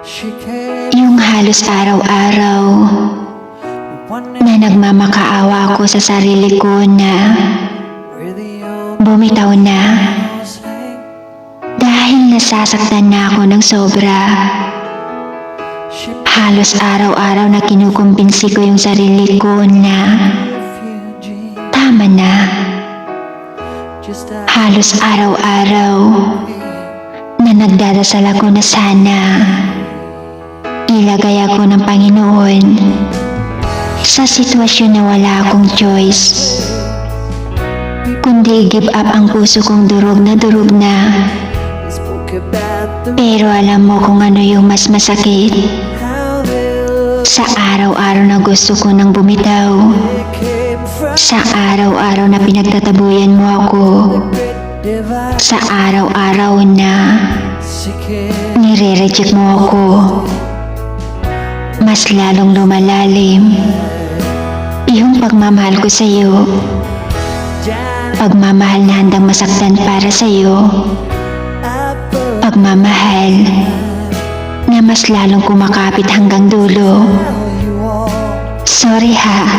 Yung halos araw-araw na nagmamakaawa ako sa sarili ko na bumitaw na dahil nasasaktan na ako ng sobra. Halos araw-araw na kinukumbinsi ko yung sarili ko na tama na. Halos araw-araw na nagdadasal ako na sana ilagay ako ng Panginoon sa sitwasyon na wala akong choice kundi give up ang puso kong durog na durog na. Pero alam mo kung ano yung mas masakit? Sa araw-araw na gusto ko nang bumitaw sa araw-araw na pinagtatabuyan mo ako sa araw-araw na nire-reject mo ako mas lalong lumalalim yung pagmamahal ko sa iyo pagmamahal na handang masaktan para sa iyo pagmamahal na mas lalong kumakapit hanggang dulo. Sorry ha.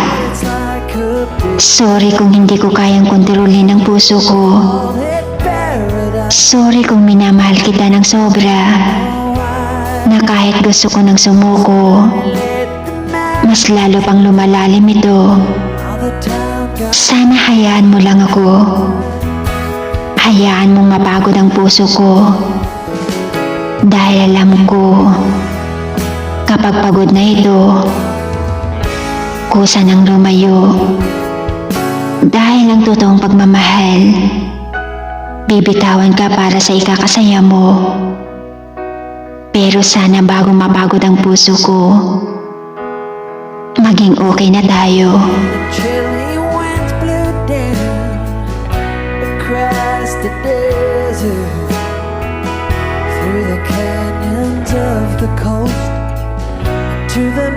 Sorry kung hindi ko kayang kontrolin ang puso ko. Sorry kung minamahal kita ng sobra na kahit gusto ko nang sumuko, mas lalo pang lumalalim ito. Sana hayaan mo lang ako. Hayaan mong mapagod ang puso ko. Dahil alam ko, kapag pagod na ito, kusa nang lumayo. Dahil ang totoong pagmamahal, bibitawan ka para sa ikakasaya mo. Pero sana bago mapagod ang puso ko, maging okay na tayo. To the